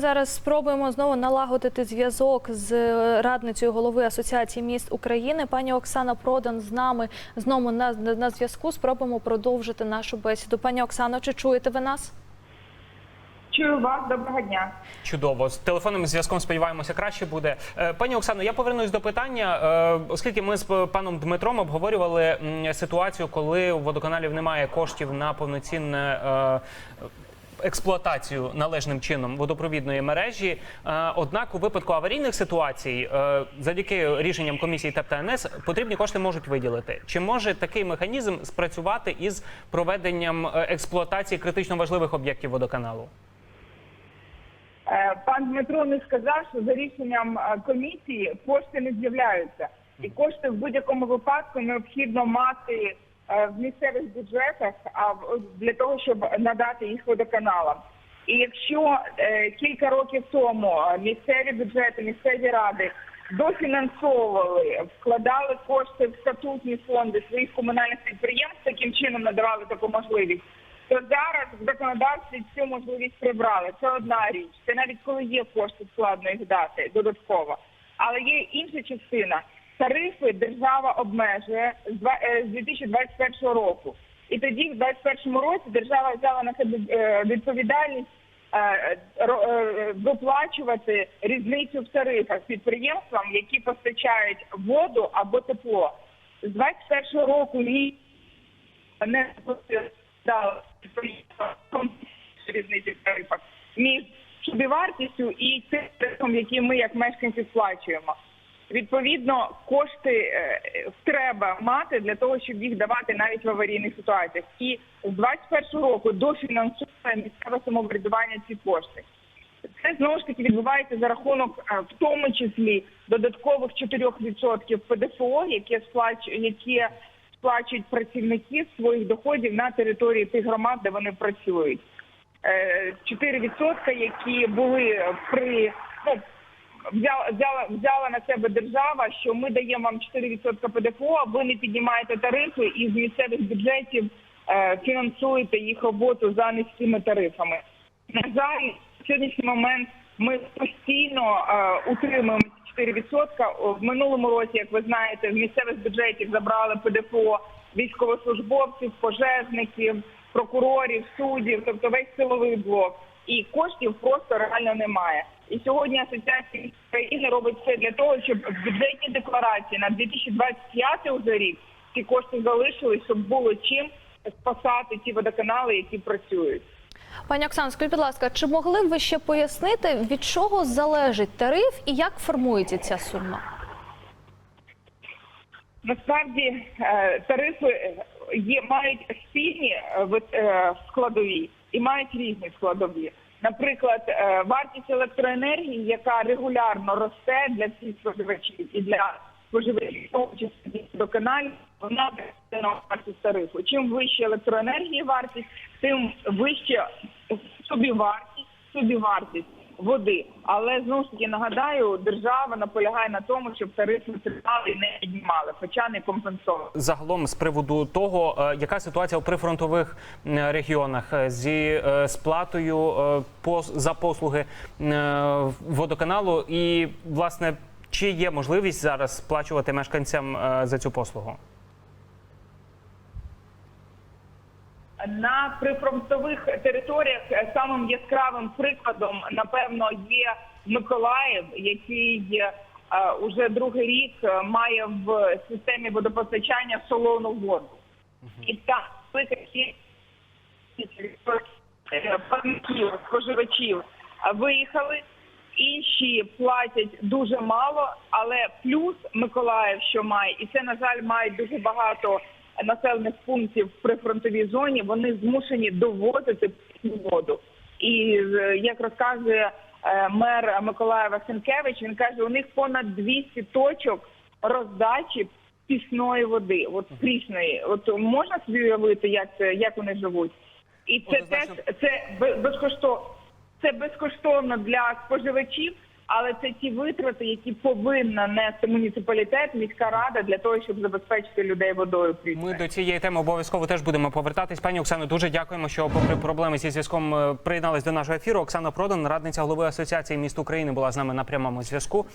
Зараз спробуємо знову налагодити зв'язок з е, радницею голови Асоціації міст України. Пані Оксана Продан з нами знову на, на, на зв'язку. Спробуємо продовжити нашу бесіду. Пані Оксано, чи чуєте ви нас? Чую вас, доброго дня. Чудово з телефонним зв'язком сподіваємося, краще буде. Е, Пані Оксано, я повернусь до питання, е, оскільки ми з паном Дмитром обговорювали ситуацію, коли у водоканалів немає коштів на повноцінне. Експлуатацію належним чином водопровідної мережі. Е, Однак у випадку аварійних ситуацій, е, завдяки рішенням комісії ТЕП та НС, потрібні кошти можуть виділити. Чи може такий механізм спрацювати із проведенням е, експлуатації критично важливих об'єктів водоканалу? Пан Дмитро не сказав, що за рішенням комісії кошти не з'являються, і кошти в будь-якому випадку необхідно мати в місцевих бюджетах, а для того, щоб надати їх водоканалам. І якщо е, кілька років тому е, місцеві бюджети, місцеві ради дофінансовували, вкладали кошти в статутні фонди своїх комунальних підприємств, таким чином надавали таку можливість. То зараз в законодавстві цю можливість прибрали. Це одна річ. Це навіть коли є кошти, складно їх дати додатково. Але є інша частина. Тарифи держава обмежує з два- е, з 2021 року. І тоді, в 2021 році, держава взяла на себе е, відповідальність ро- е, виплачувати різницю в тарифах підприємствам, які постачають воду або тепло. З 2021 року ні не дали різниці в тарифах між собівартістю і тим тарифом, який ми як мешканці сплачуємо. Відповідно, кошти е, треба мати для того, щоб їх давати навіть в аварійних ситуаціях. І з 21 року дофінансує місцеве самоврядування ці кошти. Це знову ж таки відбувається за рахунок е, в тому числі додаткових 4% ПДФО, яке сплачує, яке сплачують працівники своїх доходів на території тих громад, де вони працюють. Е, 4%, які були при ну, взяла, взяла, взяла на себе держава, що ми даємо вам 4% ПДФО, ви не піднімаєте тарифи і з місцевих бюджетів е, фінансуєте їх роботу за низькими тарифами. На жаль, в сьогоднішній момент ми постійно е, утримуємо ці 4%. В минулому році, як ви знаєте, з місцевих бюджетів забрали ПДФО військовослужбовців, пожежників, прокурорів, суддів, тобто весь силовий блок. І коштів просто реально немає. І сьогодні Асоціація міст України робить все для того, щоб в бюджетній декларації на 2025 уже рік ці кошти залишились, щоб було чим спасати ті водоканали, які працюють. Пані Оксано, скажіть, будь ласка, чи могли б ви ще пояснити, від чого залежить тариф і як формується ця сума? Насправді е, тарифи є мають спільні е, е, складові і мають різні складові. Наприклад, е, вартість електроенергії, яка регулярно росте для всіх споживачів і для споживачів, в тому числі до каналів, вона на вартість тарифу. Чим вища електроенергії вартість, тим вища собівартість, собівартість води. Але знову ж таки нагадаю, держава наполягає на тому, щоб тарифи тримали і не піднімали, хоча не компенсовували. загалом з приводу того, е, яка ситуація у прифронтових регіонах е, зі е, сплатою за послуги водоканалу, і власне чи є можливість зараз сплачувати мешканцям за цю послугу? На прифронтових територіях самим яскравим прикладом, напевно, є Миколаїв, який е, уже другий рік е, має в системі водопостачання солону воду. І кількість е, споживачів е, виїхали. Інші платять дуже мало, але плюс Миколаїв, що має, і це на жаль мають дуже багато населених пунктів в прифронтовій зоні. Вони змушені довозити питну воду. І е, як розказує е, мер Миколаєва Сенкевич, він каже, у них понад 200 точок роздачі пісної води, от прісної. От можна собі уявити, як це як вони живуть, і це теж це безкоштовно. Це безкоштовно для споживачів, але це ті витрати, які повинна нести муніципалітет, міська рада для того, щоб забезпечити людей водою. Ми до цієї теми обов'язково теж будемо повертатись. Пані Оксано, дуже дякуємо, що попри проблеми зі зв'язком е, приєднались до нашого ефіру. Оксана Продан, радниця голови асоціації міст України, була з нами на прямому зв'язку.